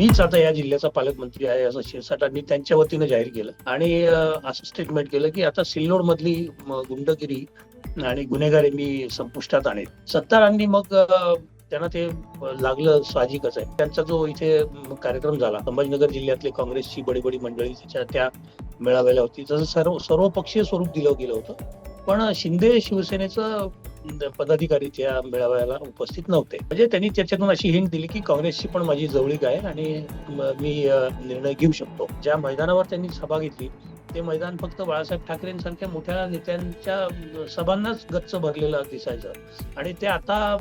मीच आता या जिल्ह्याचा पालकमंत्री आहे असं शिरसाटांनी त्यांच्या वतीनं जाहीर केलं. आणि असं स्टेटमेंट केलं की आता सिल्लोड मधली गुंडगिरी आणि गुन्हेगारी मी संपुष्टात आणेल. सत्तारांनी मग त्यांना ते लागलं साहजिकच आहे. त्यांचा जो इथे कार्यक्रम झाला संभाजीनगर जिल्ह्यातले काँग्रेसची बडी बडी मंडळी तिच्या त्या मेळाव्याला होती. तसं सर्व सर्वपक्षीय स्वरूप दिलं गेलं होतं. पण शिंदे शिवसेनेचं पदाधिकारी त्या मेळाव्याला उपस्थित नव्हते. म्हणजे त्यांनी त्याच्यातून अशी हिंट दिली की काँग्रेसची पण माझी जवळीक आहे आणि मी निर्णय घेऊ शकतो. ज्या मैदानावर त्यांनी सभा घेतली ते मैदान फक्त बाळासाहेब ठाकरेंसारख्या मोठ्या नेत्यांच्या सभांनाच गच्च भरलेलं दिसायचं. आणि ते आता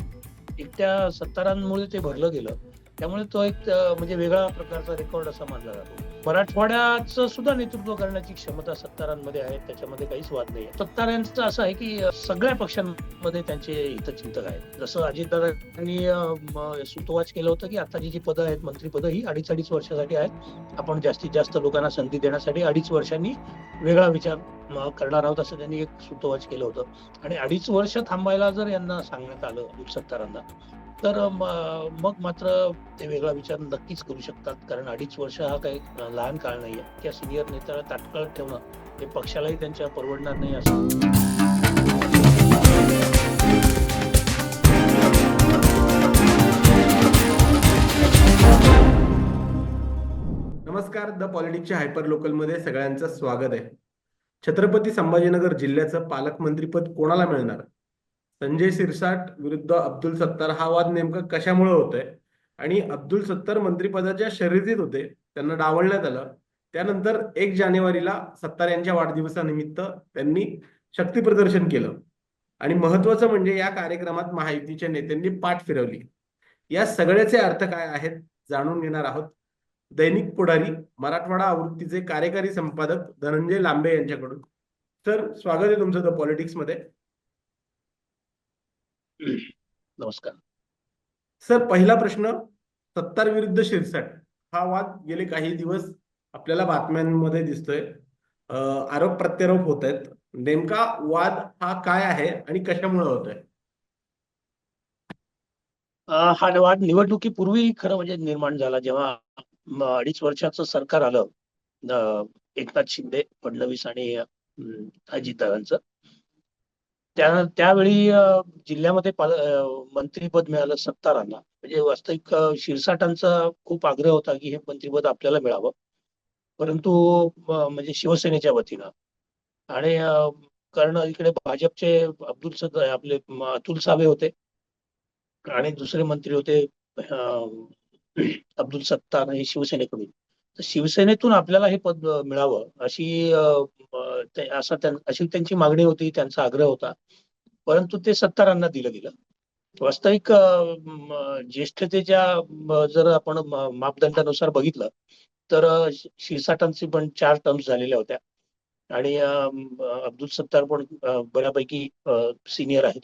एकट्या सत्तारांमुळे ते भरलं गेलं. त्यामुळे तो एक म्हणजे वेगळा प्रकारचा रेकॉर्ड असा मानला जातो. मराठवाड्याचं सुद्धा नेतृत्व करण्याची क्षमता सत्तारांमध्ये आहे त्याच्यामध्ये काहीच वाद नाही सत्तारांचं असं आहे की सगळ्या पक्षांमध्ये त्यांचे हितचिंतक आहेत. जसं अजितदादांनी सुतोवाच केलं होतं की आताची जी पदं आहेत मंत्रीपदं ही अडीच अडीच वर्षासाठी आहेत. आपण जास्तीत जास्त लोकांना संधी देण्यासाठी अडीच वर्षांनी वेगळा विचार करणार आहोत असं त्यांनी एक सुतोवाच केलं होतं. आणि अडीच वर्ष थांबायला जर यांना सांगण्यात आलं सत्तारांना तर मग मात्र ते वेगळा विचार नक्कीच करू शकतात. कारण अडीच वर्ष हा काही लहान काळ नाहीये. त्या सिनियर नेत्याला तात्काळ ठेवणं हे पक्षालाही त्यांच्या परवडणार नाही असं. नमस्कार द पॉलिटिक्सच्या हायपर लोकलमध्ये सगळ्यांचं स्वागत आहे. छत्रपती संभाजीनगर जिल्ह्याचं पालकमंत्रीपद कोणाला मिळणार? संजय सिरसाट विरुद्ध अब्दुल सत्तार हा वाद नेमका कशामुळे होतोय? आणि अब्दुल सत्तार मंत्रिपदाच्या शर्यतीत होते त्यांना डावलण्यात आलं. त्यानंतर एक जानेवारीला सत्तार यांच्या वाढदिवसानिमित्त त्यांनी शक्ती प्रदर्शन केलं. आणि महत्वाचं म्हणजे या कार्यक्रमात महायुतीच्या नेत्यांनी पाठ फिरवली. या सगळ्याचे अर्थ काय आहेत जाणून घेणार आहोत दैनिक पुढारी मराठवाडा आवृत्तीचे कार्यकारी संपादक धनंजय लांबे यांच्याकडून. तर स्वागत आहे तुमचं द पॉलिटिक्समध्ये नमस्कार. सर पहिला प्रश्न सत्तार विरुद्ध शिरसाट. हा वाद गेले काही दिवस आपल्याला बातम्यांमध्ये दिसतोय. आरोप प्रत्यारोप होत आहेत नेमका वाद हा काय आहे आणि कशामुळे होतोय? हा वाद निवडणुकीपूर्वी खरं म्हणजे निर्माण झाला जेव्हा अडीच वर्षाचं सरकार आलं. एकनाथ शिंदे फडणवीस आणि अजितदादांचं. त्या त्यावेळी जिल्ह्यामध्ये मंत्रीपद मिळालं सत्तारांना. म्हणजे वास्तविक शिरसाटांचा खूप आग्रह होता की हे मंत्रीपद आपल्याला मिळावं. परंतु म्हणजे शिवसेनेच्या वतीनं. आणि कारण इकडे भाजपचे अब्दुल सद आपले अतुल सावे होते. आणि दुसरे मंत्री होते अब्दुल सत्तार हे शिवसेनेकडून. शिवसेनेतून आपल्याला हे पद मिळावं अशी असा अशी त्यांची मागणी होती त्यांचा आग्रह होता. परंतु ते सत्तारांना दिलं गेलं. वास्तविक ज्येष्ठतेच्या जर आपण मापदंडानुसार बघितलं तर अं, शिरसाटांची पण चार टर्म्स झालेल्या होत्या. आणि अब्दुल सत्तार पण बऱ्यापैकी सिनियर आहेत.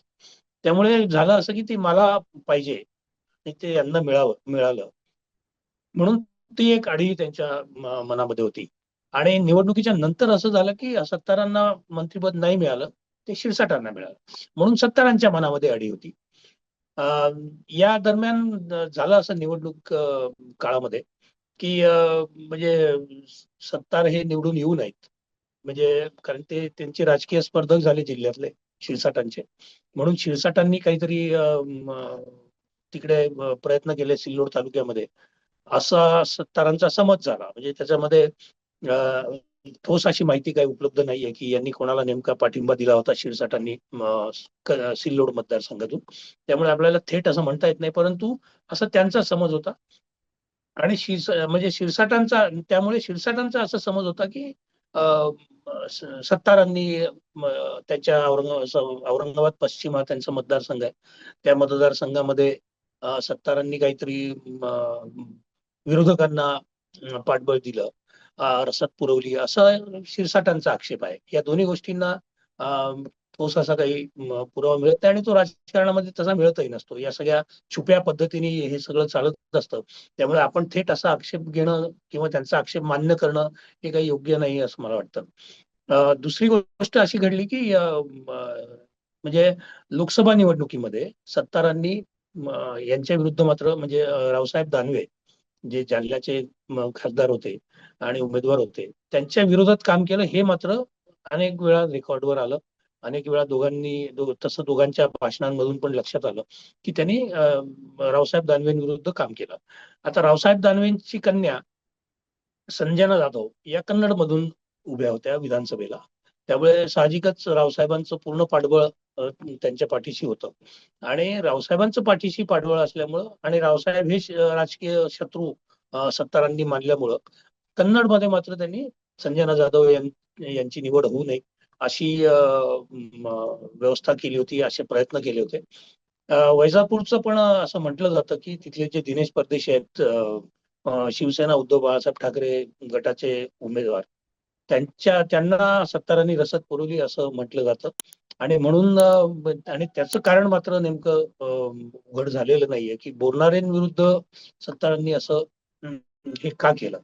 त्यामुळे झालं असं की ते मला पाहिजे आणि ते यांना मिळावं मिळालं. म्हणून ती एक आढी त्यांच्या मनामध्ये होती. आणि निवडणुकीच्या नंतर असं झालं की सत्तारांना मंत्रीपद नाही मिळालं ते शिरसाटांना मिळालं. म्हणून सत्तारांच्या मनामध्ये अडी होती. अं, या दरम्यान झालं असं निवडणूक काळामध्ये की म्हणजे सत्तार हे निवडून येऊ नयेत म्हणजे कारण ते त्यांचे राजकीय स्पर्धक झाले जिल्ह्यातले शिरसाटांचे. म्हणून शिरसाटांनी काहीतरी तिकडे प्रयत्न केले सिल्लोड तालुक्यामध्ये. असा सत्तारांचा समज झाला. म्हणजे त्याच्यामध्ये ठोस अशी माहिती काही उपलब्ध नाहीये की यांनी कोणाला नेमका पाठिंबा दिला होता शिरसाटांनी सिल्लोड मतदारसंघातून. त्यामुळे आपल्याला थेट असं म्हणता येत नाही परंतु असा त्यांचा समज होता. आणि शिरस म्हणजे शिरसाटांचा त्यामुळे शिरसाटांचा असा समज होता की सत्तारांनी त्यांच्या औरंगाबाद औरंगाबाद पश्चिम हा त्यांचा मतदारसंघ आहे. त्या मतदारसंघामध्ये सत्तारांनी काहीतरी विरोधकांना पाठबळ दिलं रसात पुरवली असा शिरसाटांचा आक्षेप आहे. या दोन्ही गोष्टींना अं, ठोस असा काही पुरावा मिळत नाही आणि तो राजकारणामध्ये तसा मिळतही नसतो. या सगळ्या छुप्या पद्धतीने हे सगळं चालत असतं. त्यामुळे आपण थेट असा आक्षेप घेणं किंवा त्यांचा आक्षेप मान्य करणं हे काही योग्य नाही असं मला वाटतं. दुसरी गोष्ट अशी घडली की म्हणजे लोकसभा निवडणुकीमध्ये सत्तारांनी यांच्या विरुद्ध मात्र म्हणजे रावसाहेब दानवे जे जालन्याचे खासदार होते आणि उमेदवार होते त्यांच्या विरोधात काम केलं हे मात्र अनेक वेळा रेकॉर्डवर आलं. अनेक वेळा दोघांनी दो- तसं दोघांच्या भाषणांमधून पण लक्षात आलं की त्यांनी रावसाहेब दानवेंविरुद्ध काम केलं. आता रावसाहेब दानवेंची कन्या संजना जाधव या कन्नड मधून उभ्या होत्या विधानसभेला. त्यामुळे साहजिकच रावसाहेबांचं पूर्ण पाठबळ त्यांच्या पाठीशी होतं. आणि रावसाहेबांचं पाठीशी पाठबळ असल्यामुळं आणि रावसाहेब हे राजकीय शत्रू सत्तारांनी मानल्यामुळं कन्नडमध्ये मात्र त्यांनी संजना जाधव यांची निवड होऊ नये अशी व्यवस्था केली होती असे प्रयत्न केले होते. वैजापूरचं पण असं म्हटलं जातं की तिथले जे दिनेश परदेशी आहेत शिवसेना उद्धव बाळासाहेब ठाकरे गटाचे उमेदवार त्यांच्या त्यांना सत्तारांनी रसद पुरवली असं म्हटलं जातं. आणि म्हणून आणि त्याचं कारण मात्र नेमकं उघड झालेलं नाहीये की बोलणाऱ्यांविरुद्ध सत्तारांनी असं हे का केलं?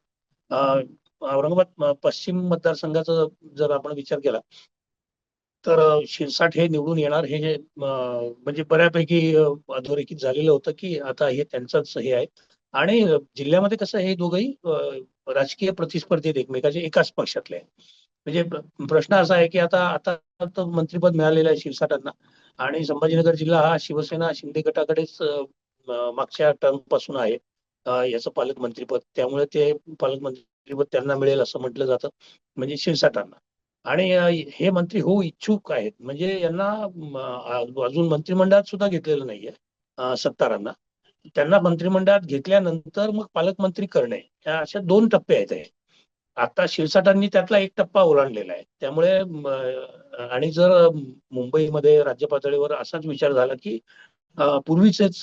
औरंगाबाद पश्चिम मतदारसंघाचा जर आपण विचार केला तर अ, शिरसाट हे निवडून येणार हे जे, म्हणजे बऱ्यापैकी अधोरेखित झालेलं होतं की आता हे त्यांचंच हे आहे. आणि जिल्ह्यामध्ये कसं हे दोघंही राजकीय प्रतिस्पर्धी आहेत एकमेकाचे एकाच पक्षातले आहेत. म्हणजे प्रश्न असा आहे की आता आता तर मंत्रिपद मिळालेलं आहे शिरसाटांना आणि संभाजीनगर जिल्हा हा शिवसेना शिंदे गटाकडेच मागच्या टर्मपासून आहे. याचं पालकमंत्रीपद. त्यामुळे ते पालकमंत्रीपद त्यांना मिळेल असं म्हटलं जातं. म्हणजे शिरसाटांना आणि हे मंत्री होऊ इच्छुक आहेत. म्हणजे यांना अजून मंत्रिमंडळात सुद्धा घेतलेलं नाहीये सत्तारांना. त्यांना मंत्रिमंडळात घेतल्यानंतर मग पालकमंत्री करणे या अशा दोन टप्पे आहेत आता शिरसाटांनी त्यातला एक टप्पा ओलांडलेला आहे. त्यामुळे आणि जर मुंबईमध्ये राज्य पातळीवर असाच विचार झाला की पूर्वीचेच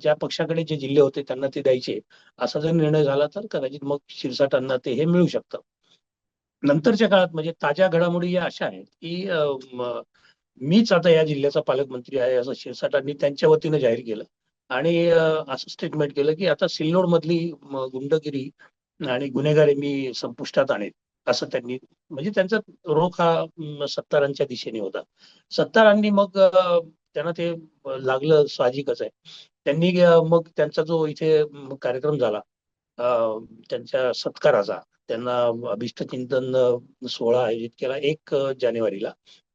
ज्या पक्षाकडे जे जिल्हे होते त्यांना ते द्यायचे असा जर निर्णय झाला तर कदाचित मग शिरसाटांना ते हे मिळू शकतं. नंतरच्या काळात म्हणजे ताज्या घडामोडी या अशा आहेत की मीच आता या जिल्ह्याचा पालकमंत्री आहे असं शिरसाटांनी त्यांच्या वतीनं जाहीर केलं. आणि असं स्टेटमेंट केलं की आता सिल्लोड मधली गुंडगिरी आणि गुन्हेगारी मी संपुष्टात आणेल असं त्यांनी म्हणजे त्यांचा रोख हा सत्तारांच्या दिशेने होता. सत्तारांनी मग त्यांना ते लागलं साहजिकच आहे. त्यांनी मग त्यांचा जो इथे कार्यक्रम झाला त्यांच्या सत्काराचा त्यांना अभिष्टचिंतन सोहळा आयोजित केला एक जानेवारीला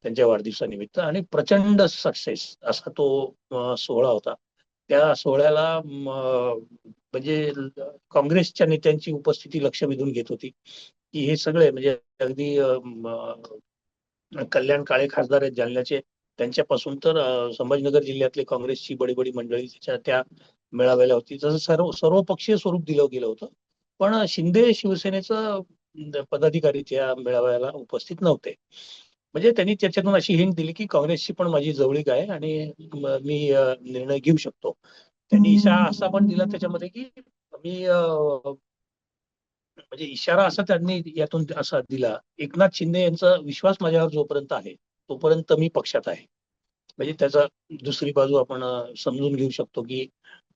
त्यांच्या वाढदिवसानिमित्त आणि प्रचंड सक्सेस असा तो सोहळा होता. त्या सोहळ्याला म्हणजे काँग्रेसच्या नेत्यांची उपस्थिती लक्ष वेधून घेत होती. की हे सगळे म्हणजे अगदी कल्याण काळे खासदार आहेत जालन्याचे त्यांच्यापासून तर संभाजीनगर जिल्ह्यातले काँग्रेसची बडी बडी मंडळी त्याच्या त्या मेळाव्याला होती. जसं सर्व सर्वपक्षीय स्वरूप दिलं गेलं होतं. पण शिंदे शिवसेनेचं पदाधिकारी त्या मेळाव्याला उपस्थित नव्हते. म्हणजे त्यांनी त्याच्यातून अशी हिंट दिली की काँग्रेसची पण माझी जवळीक आहे आणि म- निर्णय घेऊ शकतो. त्यांनी इशारा असा पण दिला त्याच्यामध्ये की मी म्हणजे इशारा असा त्यांनी यातून असा दिला. एकनाथ शिंदे यांचा विश्वास माझ्यावर जोपर्यंत आहे तोपर्यंत मी पक्षात आहे. म्हणजे त्याचा दुसरी बाजू आपण समजून घेऊ शकतो की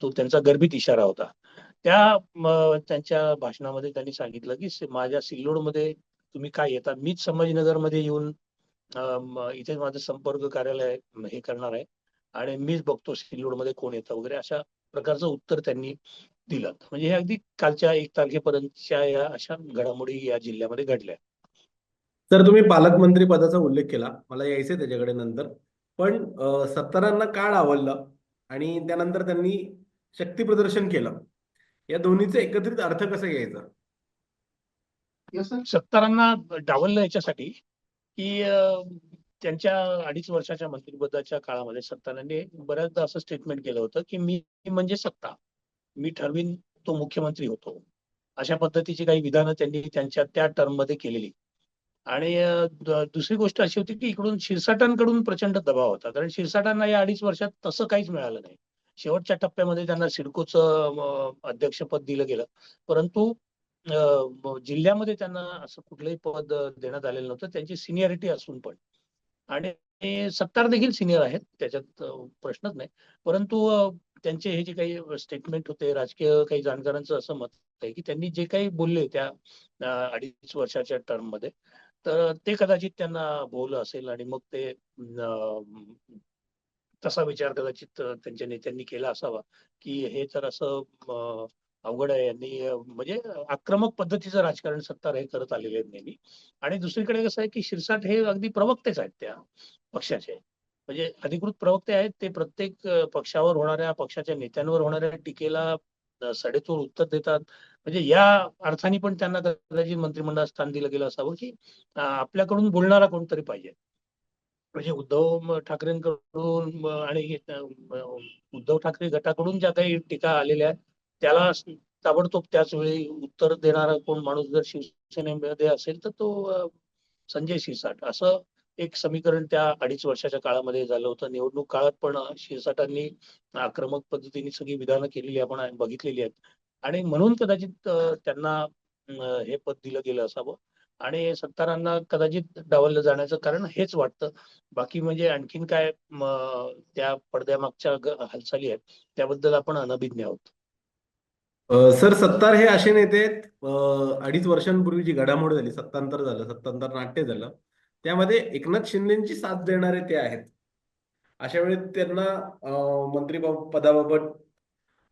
तो त्यांचा गर्भित इशारा होता. त्या त्यांच्या भाषणामध्ये त्यांनी सांगितलं की माझ्या सिल्लोडमध्ये तुम्ही काय येता? मीच संभाजीनगरमध्ये येऊन इथे माझं संपर्क कार्यालय हे करणार आहे. आणि मीच बघतो सिल्लोडमध्ये कोण येतं वगैरे अशा प्रकारचं उत्तर त्यांनी दिलं. म्हणजे हे अगदी कालच्या एक तारखेपर्यंतच्या या अशा घडामोडी या जिल्ह्यामध्ये घडल्या. तर तुम्ही पालकमंत्री पदाचा उल्लेख केला. मला यायचंय त्याच्याकडे नंतर. पण सत्तारांना का डावललं आणि त्यानंतर त्यांनी शक्ती प्रदर्शन केलं. या दोन्हीचा एकत्रित अर्थ कसा घ्यायचा? सत्तारांना डावललं याच्यासाठी. की त्यांच्या अडीच वर्षाच्या मंत्रिपदाच्या काळामध्ये सत्तारांनी बऱ्याचदा असं स्टेटमेंट केलं होतं की मी म्हणजे सत्ता. मी ठरवीन तो मुख्यमंत्री होतो. अशा पद्धतीची काही विधानं त्यांनी त्यांच्या त्या टर्ममध्ये केलेली. आणि दुसरी गोष्ट अशी होती की इकडून शिरसाटांकडून प्रचंड दबाव होता. कारण शिरसाटांना या अडीच वर्षात तसं काहीच मिळालं नाही. शेवटच्या टप्प्यामध्ये त्यांना सिडकोचं अध्यक्षपद दिलं गेलं. परंतु जिल्ह्यामध्ये त्यांना असं कुठलंही पद देण्यात आलेलं नव्हतं. त्यांची सिनियरिटी असून पण. आणि सत्तार देखील सिनियर आहेत. त्याच्यात प्रश्नच नाही. परंतु त्यांचे हे जे काही स्टेटमेंट होते राजकीय काही जाणकारांचं असं मत आहे की त्यांनी जे काही बोलले त्या अडीच वर्षाच्या टर्ममध्ये तर ते कदाचित त्यांना भोवलं असेल आणि मग ते तसा विचार कदाचित त्यांच्या नेत्यांनी केला असावा की हे तर असं अवघड आहे. यांनी म्हणजे आक्रमक पद्धतीचं राजकारण सत्तार हे करत आलेले आहेत नेहमी. आणि दुसरीकडे कसं आहे की शिरसाट हे अगदी प्रवक्तेच आहेत त्या पक्षाचे. म्हणजे अधिकृत प्रवक्ते आहेत ते प्रत्येक पक्षावर होणाऱ्या पक्षाच्या नेत्यांवर होणाऱ्या टीकेला सडेतोड उत्तर देतात. म्हणजे या अर्थाने पण त्यांना कदाचित मंत्रिमंडळात स्थान दिलं गेलं असावं की आपल्याकडून बोलणारा कोणतरी पाहिजे. म्हणजे उद्धव ठाकरेंकडून आणि उद्धव ठाकरे गटाकडून ज्या काही टीका आलेल्या आहेत त्याला ताबडतोब त्याच वेळी उत्तर देणारा कोण माणूस जर शिवसेनेमध्ये असेल तर तो संजय शिरसाट. असं एक समीकरण त्या अडीच वर्षाच्या काळामध्ये झालं होतं. निवडणूक काळात पण शिरसाटांनी आक्रमक पद्धतीने सगळी विधानं केलेली आपण बघितलेली आहेत. आणि म्हणून कदाचित त्यांना हे पद दिलं गेलं असावं. आणि सत्तारांना कदाचित डावललं जाण्याचं कारण हेच वाटतं. बाकी म्हणजे आणखीन काय त्या पडद्यामागच्या हालचाली आहेत. त्याबद्दल आपण अनभिज्ञ आहोत. सर सत्तार हे असे नेते आहेत, अडीच वर्षांपूर्वी जी घडामोड झाली सत्तांतर झालं सत्तांतर नाट्य झालं. त्यामध्ये एकनाथ शिंदेची साथ देणारे ते आहेत. अशा वेळी त्यांना मंत्री पदाबाबत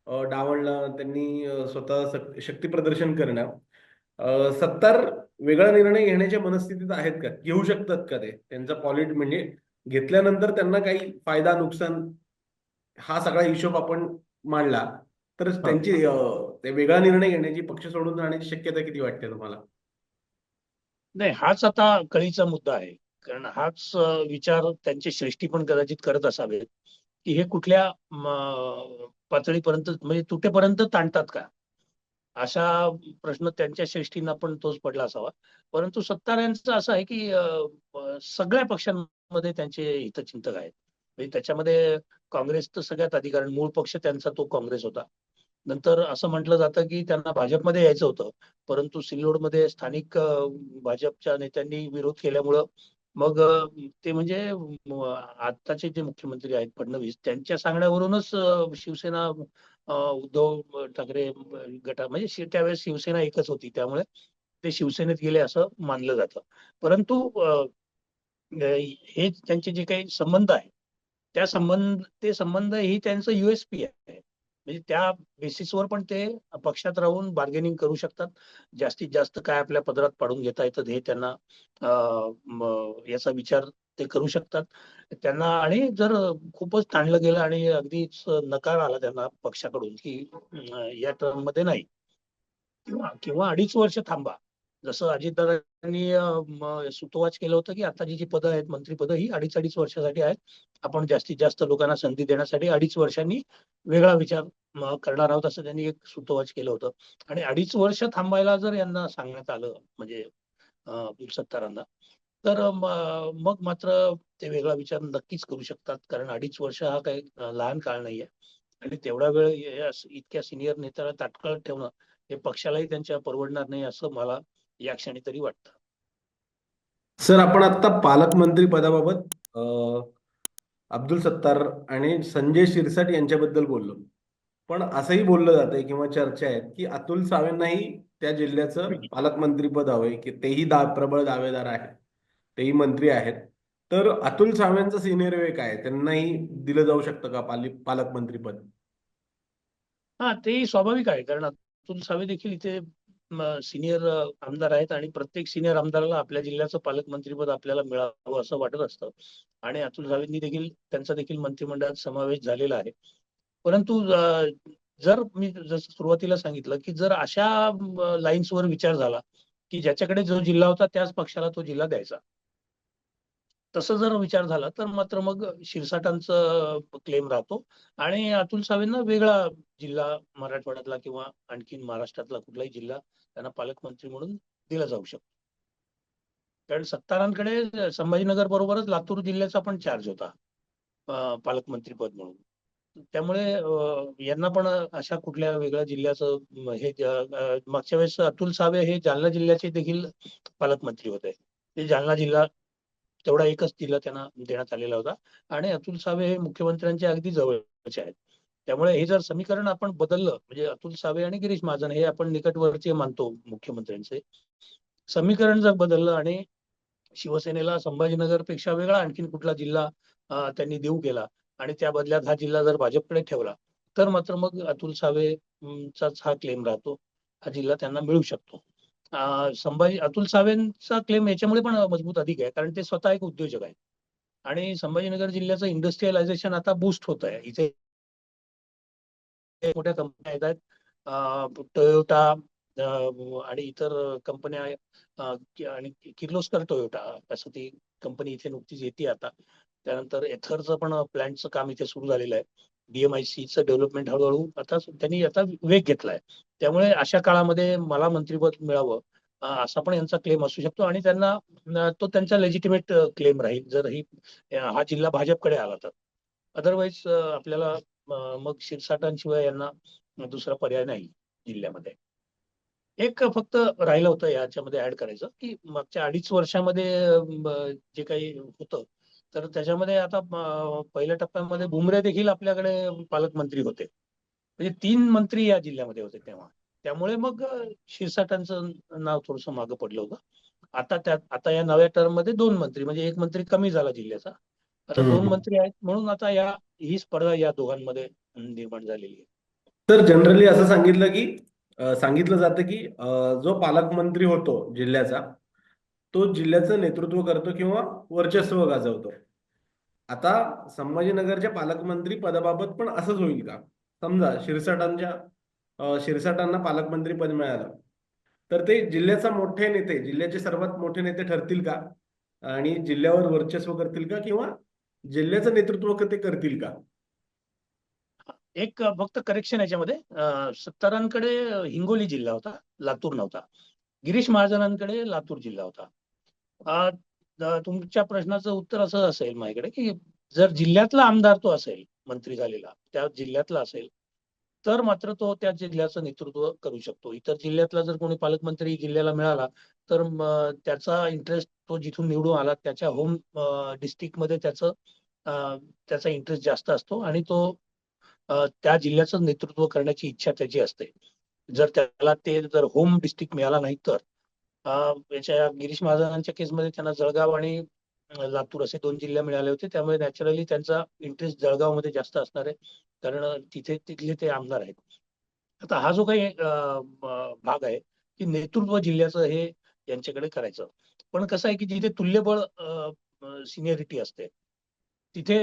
अ, डावलणं त्यांनी स्वतः शक्ती प्रदर्शन करणं. सत्तार वेगळा निर्णय घेण्याच्या मनस्थितीत आहेत का? घेऊ शकतात का ते? त्यांचा पॉलिट म्हणजे घेतल्यानंतर त्यांना काही फायदा नुकसान हा सगळा हिशोब आपण मांडला. तर त्यांची ते वेगळा निर्णय घेण्याची पक्ष सोडून जाण्याची शक्यता किती वाटते तुम्हाला? नाही हाच आता कळीचा मुद्दा आहे. कारण हाच विचार त्यांचे श्रेष्ठी पण कदाचित करत असावेत की हे कुठल्या पातळीपर्यंत म्हणजे तुटेपर्यंत ताणतात का? असा प्रश्न त्यांच्या श्रेष्ठींना पण तोच पडला असावा. परंतु सत्तार यांचं असं आहे की सगळ्या पक्षांमध्ये त्यांचे हितचिंतक आहेत. म्हणजे त्याच्यामध्ये काँग्रेस तर सगळ्यात आधी कारण मूळ पक्ष त्यांचा तो काँग्रेस होता. नंतर असं म्हटलं जातं की त्यांना भाजपमध्ये यायचं होतं. परंतु सिल्लोडमध्ये स्थानिक भाजपच्या नेत्यांनी विरोध केल्यामुळं मग ते म्हणजे आताचे जे मुख्यमंत्री आहेत फडणवीस त्यांच्या सांगण्यावरूनच शिवसेना उद्धव ठाकरे गटा म्हणजे त्यावेळेस शिवसेना एकच होती. त्यामुळे ते शिवसेनेत गेले असं मानलं जातं. परंतु हे त्यांचे जे काही संबंध आहेत त्या संबंध ते संबंध ही त्यांचं युएसपी आहे. म्हणजे त्या बेसिसवर पण ते पक्षात राहून बार्गेनिंग करू शकतात. जास्तीत जास्त काय आपल्या पदरात पाडून घेता येतं हे त्यांना याचा विचार ते करू शकतात. त्यांना आणि जर खूपच ताणलं गेलं आणि अगदीच नकार आला त्यांना पक्षाकडून की या टर्ममध्ये नाही. किंवा किंवा अडीच वर्ष थांबा. जसं अजितदादांनी सुतोवाच केलं होतं की आता जी जी पदं आहेत मंत्रीपद ही अडीच अडीच वर्षासाठी आहेत. आपण जास्तीत जास्त लोकांना संधी देण्यासाठी अडीच वर्षांनी वेगळा विचार करणार आहोत असं त्यांनी एक सुतोवाच केलं होतं. आणि अडीच वर्ष थांबायला जर यांना सांगण्यात आलं म्हणजे अं, सत्तारांना तर मग मात्र ते वेगळा विचार नक्कीच करू शकतात. कारण अडीच वर्ष हा काही लहान काळ नाहीये. आणि तेवढा वेळ या इतक्या सिनियर नेत्याला ताटकळत ठेवणं हे पक्षालाही त्यांच्या परवडणार नाही असं मला या क्षणी तरी वाटतं. सर आपण आता पालकमंत्री पदाबाबत अब्दुल सत्तार आणि संजय शिरसाट यांच्याबद्दल बोललो. पण असंही बोललं जातंय किंवा चर्चा आहेत की अतुल सावेंनाही त्या जिल्ह्याचं पालकमंत्रीपद हवंय की तेही दा प्रबळ दावेदार आहेत तेही मंत्री आहेत. तर अतुल सावेंचं सिनियर वे काय आहे? त्यांनाही दिलं जाऊ शकतं का पाली पालकमंत्रीपद हा ते स्वाभाविक आहे कारण अतुल सावे देखील इथे सिनियर आमदार आहेत आणि प्रत्येक सिनियर आमदाराला आपल्या जिल्ह्याचं पालकमंत्रीपद आपल्याला मिळावं असं वाटत असतं. आणि अतुल सावेंनी देखील त्यांचा देखील मंत्रिमंडळात समावेश झालेला आहे. परंतु जर मी जसं सुरुवातीला सांगितलं की जर अशा लाईन्सवर विचार झाला की ज्याच्याकडे जो जिल्हा होता त्याच पक्षाला तो जिल्हा द्यायचा. तसं जर विचार झाला तर मात्र मग शिरसाटांचं क्लेम राहतो. आणि अतुल सावेंना वेगळा जिल्हा मराठवाड्यातला किंवा आणखीन महाराष्ट्रातला कुठलाही जिल्हा त्यांना पालकमंत्री म्हणून दिला जाऊ शकतो. कारण सत्तारांकडे संभाजीनगर बरोबरच लातूर जिल्ह्याचा पण चार्ज होता पालकमंत्रीपद पालकमंत्री पद म्हणून. त्यामुळे यांना पण अशा कुठल्या वेगळ्या जिल्ह्याचं हे मागच्या वेळेस अतुल सावे हे जालना जिल्ह्याचे देखील पालकमंत्री होते. ते जालना जिल्हा तेवढा एकच जिल्हा त्यांना देण्यात आलेला होता. आणि अतुल सावे हे मुख्यमंत्र्यांचे अगदी जवळचे आहेत. त्यामुळे हे जर समीकरण आपण बदललं म्हणजे अतुल सावे आणि गिरीश महाजन हे आपण निकटवर्तीय मानतो मुख्यमंत्र्यांचे. समीकरण जर बदललं आणि शिवसेनेला संभाजीनगरपेक्षा वेगळा आणखीन कुठला जिल्हा त्यांनी देऊ केला आणि त्या बदल्यात हा जिल्हा जर भाजपकडे ठेवला तर मात्र मग अतुल सावे चाच हा क्लेम राहतो. हा जिल्हा त्यांना मिळू शकतो. संभाजी अतुल सावेंचा क्लेम याच्यामुळे पण मजबूत अधिक आहे कारण ते स्वतः एक उद्योजक आहेत. आणि संभाजीनगर जिल्ह्याचं इंडस्ट्रियलायझेशन आता बूस्ट होत आहे इथे मोठ्या कंपन्या येत आहेत टोयोटा आणि इतर कंपन्या आणि किर्लोस्कर टोयोटा असं ती कंपनी इथे नुकतीच येते आता. त्यानंतर एथरचं पण प्लॅन्टचं काम इथे सुरू झालेलं आहे. डीएमआयसीचं डेव्हलपमेंट हळूहळू आता त्यांनी आता वेग घेतलाय. त्यामुळे अशा काळामध्ये मला मंत्रिपद मिळावं असा पण यांचा क्लेम असू शकतो. आणि त्यांना तो त्यांचा लेजिटिमेट क्लेम राहील. जर ही हा जिल्हा भाजपकडे आला तर. अदरवाईज आपल्याला मग शिरसाटांशिवाय यांना दुसरा पर्याय नाही जिल्ह्यामध्ये. एक फक्त राहिलं होतं याच्यामध्ये ऍड करायचं की मागच्या अडीच वर्षामध्ये जे काही होतं तर त्याच्यामध्ये आता पहिल्या टप्प्यामध्ये बुमरे देखील आपल्याकडे पालकमंत्री होते. म्हणजे तीन मंत्री या जिल्ह्यामध्ये होते तेव्हा. त्यामुळे मग शिरसाटांचं नाव थोडस मागं पडलं होतं. आता त्या आता या नव्या टर्ममध्ये दोन मंत्री म्हणजे एक मंत्री कमी झाला जिल्ह्याचा आता दोन. मंत्री आहेत म्हणून आता या ही स्पर्धा या दोघांमध्ये निर्माण झालेली आहे. तर जनरली असं सांगितलं की सांगितलं जातं की जो पालकमंत्री होतो जिल्ह्याचा तो जिल्ह्याचं नेतृत्व करतो किंवा वर्चस्व गाजवतो. आता संभाजीनगरच्या पालकमंत्री पदाबाबत पण असंच होईल का? समजा शिरसाटांच्या शिरसाटांना पालकमंत्री पद मिळालं तर ते जिल्ह्याचा मोठे नेते जिल्ह्याचे सर्वात मोठे नेते ठरतील का? आणि जिल्ह्यावर वर्चस्व करतील का? किंवा जिल्ह्याचं नेतृत्व ते करतील का? एक फक्त करेक्शन याच्यामध्ये सत्तारांकडे हिंगोली जिल्हा होता लातूर नव्हता. गिरीश महाजनांकडे लातूर जिल्हा होता. तुमच्या प्रश्नाचं उत्तर असं असेल माझ्याकडे की जर जिल्ह्यातला आमदार तो असेल मंत्री झालेला त्या जिल्ह्यातला असेल तर मात्र तो त्या जिल्ह्याचं नेतृत्व करू शकतो. इतर जिल्ह्यातला जर कोणी पालकमंत्री जिल्ह्याला मिळाला तर त्याचा इंटरेस्ट तो जिथून निवडून आला त्याच्या होम डिस्ट्रिक्टमध्ये त्याचं त्याचा इंटरेस्ट जास्त असतो आणि तो त्या जिल्ह्याचं नेतृत्व करण्याची इच्छा त्याची असते. जर त्याला ते जर होम डिस्ट्रिक्ट मिळाला नाही तर याच्या गिरीश महाजनांच्या केसमध्ये त्यांना जळगाव आणि लातूर असे दोन जिल्हे मिळाले होते. त्यामुळे नॅचरली त्यांचा इंटरेस्ट जळगावमध्ये जास्त असणार आहे. कारण तिथे तिथले ते आमदार आहेत. आता हा जो काही भाग आहे की नेतृत्व जिल्ह्याचं हे यांच्याकडे करायचं. पण कसं आहे की जिथे तुल्यबळ सिनियरिटी असते तिथे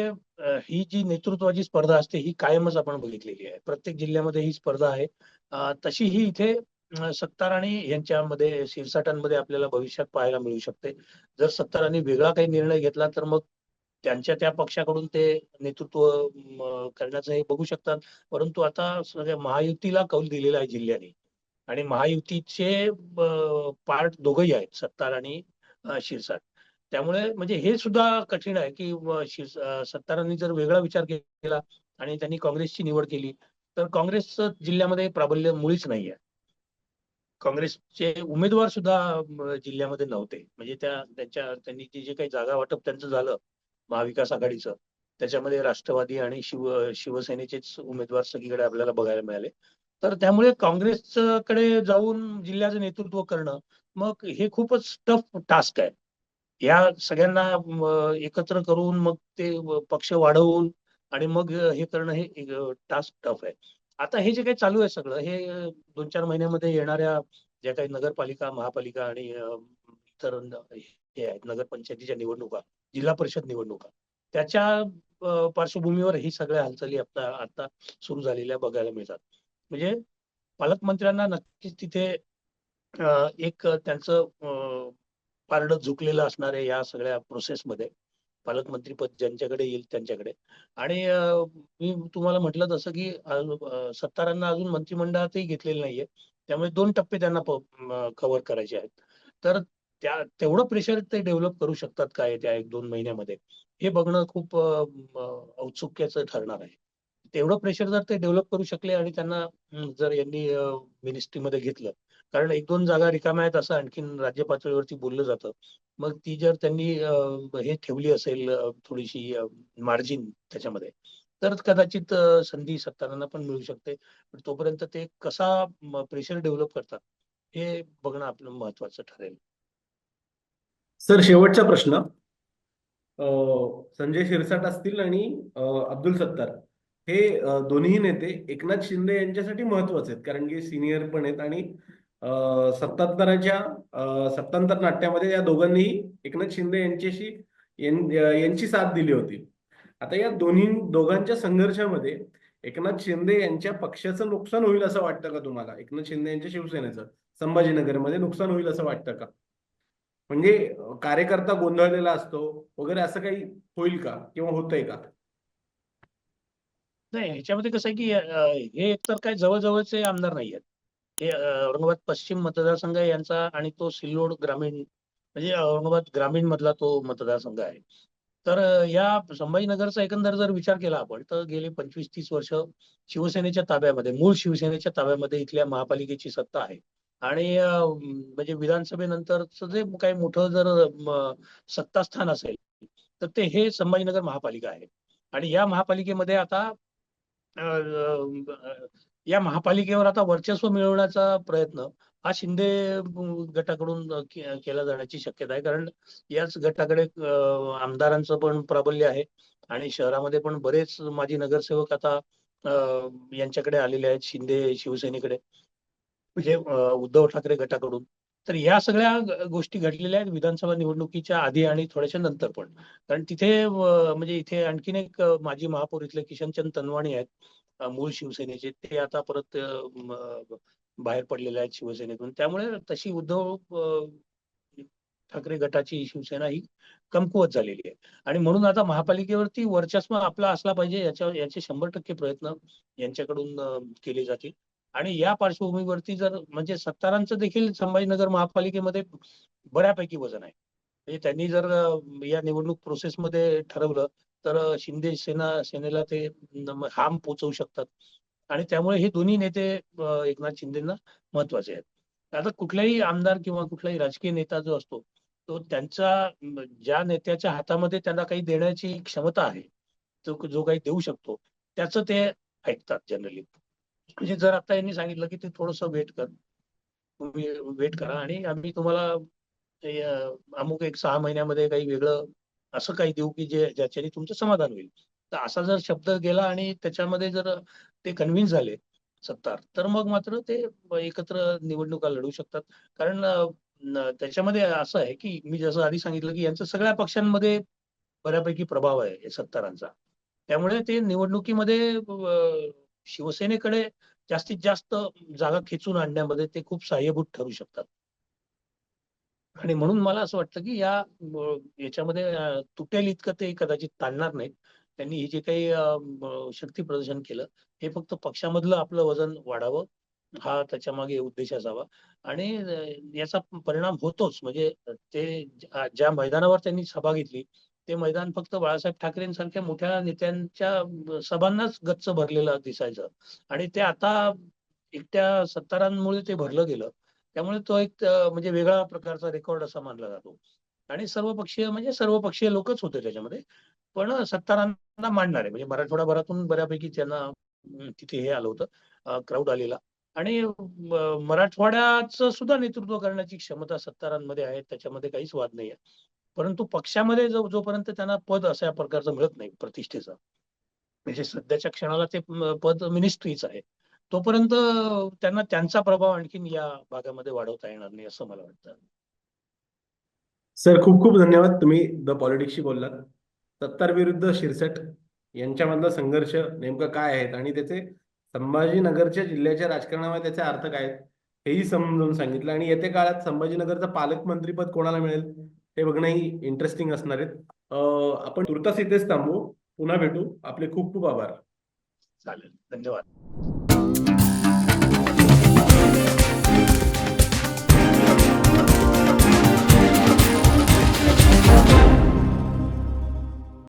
ही जी नेतृत्वाची स्पर्धा असते ही कायमच आपण बघितलेली आहे. प्रत्येक जिल्ह्यामध्ये ही स्पर्धा आहे. तशी ही इथे सत्ताराणी सत्तार आणि यांच्यामध्ये शिरसाटांमध्ये आपल्याला भविष्यात पाहायला मिळू शकते. जर सत्तारांनी वेगळा काही निर्णय घेतला तर मग त्यांच्या त्या पक्षाकडून ते नेतृत्व करण्याचं हे बघू शकतात. परंतु आता सगळ्या महायुतीला कौल दिलेला आहे जिल्ह्याने. आणि महायुतीचे पार्ट दोघही आहेत सत्तार आणि शिरसाट. त्यामुळे म्हणजे हे सुद्धा कठीण आहे की सत्तारांनी जर वेगळा विचार केला आणि त्यांनी काँग्रेसची निवड केली तर काँग्रेस जिल्ह्यामध्ये प्राबल्य मुळीच नाही आहे काँग्रेसचे उमेदवार सुद्धा जिल्ह्यामध्ये नव्हते. म्हणजे त्या त्यांच्या त्यांनी जे जे काही जागा वाटप त्यांचं झालं महाविकास आघाडीचं त्याच्यामध्ये राष्ट्रवादी आणि शिव शिवसेनेचेच उमेदवार सगळीकडे आपल्याला बघायला मिळाले. तर त्यामुळे काँग्रेसकडे जाऊन जिल्ह्याचं नेतृत्व करणं मग हे खूपच टफ टास्क आहे. या सगळ्यांना एकत्र करून मग ते पक्ष वाढवून आणि मग हे करणं हे टास्क टफ आहे. आता हे जे काही चालू आहे सगळं हे दोन चार महिन्यामध्ये येणाऱ्या ज्या काही नगरपालिका महापालिका आणि इतर हे आहेत नगरपंचायतीच्या निवडणुका जिल्हा परिषद निवडणुका त्याच्या पार्श्वभूमीवर ही सगळ्या हालचाली आता आता सुरू झालेल्या बघायला मिळतात. म्हणजे पालकमंत्र्यांना नक्कीच तिथे एक त्यांचं पारड झुकलेलं असणार आहे या सगळ्या प्रोसेसमध्ये पालकमंत्रीपद ज्यांच्याकडे येईल त्यांच्याकडे. आणि मी तुम्हाला म्हटलं तसं की सत्तारांना अजून मंत्रिमंडळातही घेतलेलं नाहीये. त्यामुळे दोन टप्पे त्यांना कव्हर करायचे आहेत. तर त्या तेवढं प्रेशर ते डेव्हलप करू शकतात काय त्या एक दोन महिन्यामध्ये? हे बघणं खूप औत्सुक्याचं ठरणार आहे. तेवढं प्रेशर जर ते डेव्हलप करू शकले आणि त्यांना जर यांनी मिनिस्ट्रीमध्ये घेतलं कारण एक दोन जागा रिकाम्या आहेत असं आणखीन राज्य पातळीवरती बोललं जातं. मग ती जर त्यांनी हे ठेवली असेल थोडीशी मार्जिन त्याच्यामध्ये तर कदाचित संधी सत्तारांना पण मिळू शकते. पण तोपर्यंत ते कसा प्रेशर डेव्हलप करतात हे बघणं आपलं महत्वाचं ठरेल. सर शेवटचा प्रश्न. अं, संजय शिरसाट असतील आणि अब्दुल सत्तार हे दोन्ही नेते एकनाथ शिंदे यांच्यासाठी महत्त्वाचे आहेत कारण की सिनियर पण आहेत आणि सत्तांतराच्या सत्तांतर नाट्यामध्ये या दोघांनीही एकनाथ शिंदे यांच्याशी यांची साथ दिली होती. आता या दोन्ही दोघांच्या संघर्षामध्ये एकनाथ शिंदे यांच्या पक्षाचं नुकसान होईल असं वाटतं का तुम्हाला? एकनाथ शिंदे यांच्या शिवसेनेचं संभाजीनगरमध्ये नुकसान होईल असं वाटतं का? म्हणजे कार्यकर्ता गोंधळलेला असतो वगैरे असं काही होईल का? किंवा होतंय का? नाही ह्याच्यामध्ये कसं आहे की हे एकतर काय जवळजवळचे आमदार नाही आहेत औरंगाबाद पश्चिम मतदारसंघ आहे यांचा आणि तो सिल्लोड ग्रामीण म्हणजे औरंगाबाद ग्रामीण मधला तो मतदारसंघ आहे. तर या संभाजीनगरचा एकंदर जर विचार केला आपण तर गेले पंचवीस तीस वर्ष शिवसेनेच्या ताब्यामध्ये मूळ शिवसेनेच्या ताब्यामध्ये इथल्या महापालिकेची सत्ता आहे. आणि म्हणजे विधानसभेनंतरच जे काही मोठं जर सत्तास्थान असेल तर ते हे संभाजीनगर महापालिका आहे. आणि या महापालिकेमध्ये आता या महापालिकेवर आता वर्चस्व मिळवण्याचा प्रयत्न हा शिंदे गटाकडून केला जाण्याची शक्यता आहे. कारण याच गटाकडे आमदारांचं पण प्राबल्य आहे आणि शहरामध्ये पण बरेच माजी नगरसेवक आता यांच्याकडे आलेले आहेत शिंदे शिवसेनेकडे. म्हणजे उद्धव ठाकरे गटाकडून. तर या सगळ्या गोष्टी घडलेल्या आहेत विधानसभा निवडणुकीच्या आधी आणि थोड्याशा नंतर पण. कारण तिथे म्हणजे इथे आणखीन एक माजी महापौर इथले किशनचंद तनवाणी आहेत. मूळ शिवसेनेचे ते आता परत बाहेर पडलेले आहेत शिवसेनेतून. त्यामुळे तशी उद्धव ठाकरे गटाची शिवसेना ही कमकुवत झालेली आहे. आणि म्हणून आता महापालिकेवरती वर्चस्व आपला असला पाहिजे याच्या याचे शंभर टक्के प्रयत्न यांच्याकडून केले जातील. आणि या पार्श्वभूमीवरती जर म्हणजे सत्तारांचं देखील संभाजीनगर महापालिकेमध्ये बऱ्यापैकी वजन आहे. म्हणजे त्यांनी जर या निवडणूक प्रोसेसमध्ये ठरवलं तर शिंदे सेना सेनेला ते हाम पोचवू शकतात. आणि त्यामुळे हे दोन्ही नेते एकनाथ शिंदेना महत्त्वाचे आहेत. आता कुठलाही आमदार किंवा कुठलाही राजकीय नेता जो असतो तो त्यांचा ज्या नेत्याच्या हातामध्ये त्यांना काही देण्याची क्षमता आहे तो जो काही देऊ शकतो त्याचं ते ऐकतात जनरली. म्हणजे जर आता यांनी सांगितलं की ते थोडस वेट कर तुम्ही वेट करा आणि आम्ही तुम्हाला अमुक एक सहा महिन्यामध्ये काही वेगळं असं काही देऊ की जे ज्याच्याने तुमचं समाधान होईल. तर असा जर शब्द गेला आणि त्याच्यामध्ये जर ते कन्व्हिन्स झाले सत्तार तर मग मात्र ते एकत्र निवडणुका लढू शकतात. कारण त्याच्यामध्ये असं आहे की मी जसं आधी सांगितलं की यांचं सगळ्या पक्षांमध्ये बऱ्यापैकी प्रभाव आहे सत्तारांचा. त्यामुळे ते निवडणुकीमध्ये शिवसेनेकडे जास्तीत जास्त जागा खेचून आणण्यामध्ये ते खूप सहाय्यभूत ठरू शकतात. आणि म्हणून मला असं वाटतं की या याच्यामध्ये तुटेल इतकं ते कदाचित ताणणार नाहीत. त्यांनी हे जे काही शक्ती प्रदर्शन केलं हे फक्त पक्षामधलं आपलं वजन वाढावं हा त्याच्यामागे उद्देश असावा. आणि याचा परिणाम होतोच. म्हणजे ते ज्या मैदानावर त्यांनी सभा घेतली ते मैदान फक्त बाळासाहेब ठाकरेंसारख्या मोठ्या नेत्यांच्या सभांनाच गच्च भरलेलं दिसायचं. आणि ते आता एकट्या सत्तारांमुळे ते भरलं गेलं. त्यामुळे तो एक म्हणजे वेगळा प्रकारचा रेकॉर्ड असा मानला जातो. आणि सर्व पक्षीय म्हणजे सर्व पक्षीय लोकच होते त्याच्यामध्ये. पण सत्तारांना मांडणारे म्हणजे मराठवाडाभरातून बऱ्यापैकी त्यांना तिथे हे आलं होतं क्राऊड आलेला. आणि मराठवाड्याचं सुद्धा नेतृत्व करण्याची क्षमता सत्तारांमध्ये आहे. त्याच्यामध्ये काहीच वाद नाही आहे परंतु पक्षामध्ये जो जोपर्यंत त्यांना पद अशा प्रकारचं मिळत नाही प्रतिष्ठेचं म्हणजे सध्याच्या क्षणाला ते पद मिनिस्ट्रीच आहे. तोपर्यंत त्यांना त्यांचा प्रभाव आणखीन या भागामध्ये वाढवता येणार नाही असं मला वाटतं. सर खूप खूप धन्यवाद तुम्ही द पॉलिटिक्सशी बोललात. सत्तार विरुद्ध शिरसट यांच्यामधला संघर्ष नेमका काय आहेत आणि त्याचे संभाजीनगरच्या जिल्ह्याच्या राजकारणामध्ये त्याचे अर्थ काय आहेत हेही समजून सांगितलं. आणि येत्या काळात संभाजीनगरचं पालकमंत्रीपद कोणाला मिळेल हे बघणंही इंटरेस्टिंग असणार आहेत. आपण तुर्तास इथेच थांबू. पुन्हा भेटू. आपले खूप खूप आभार. चालेल. धन्यवाद.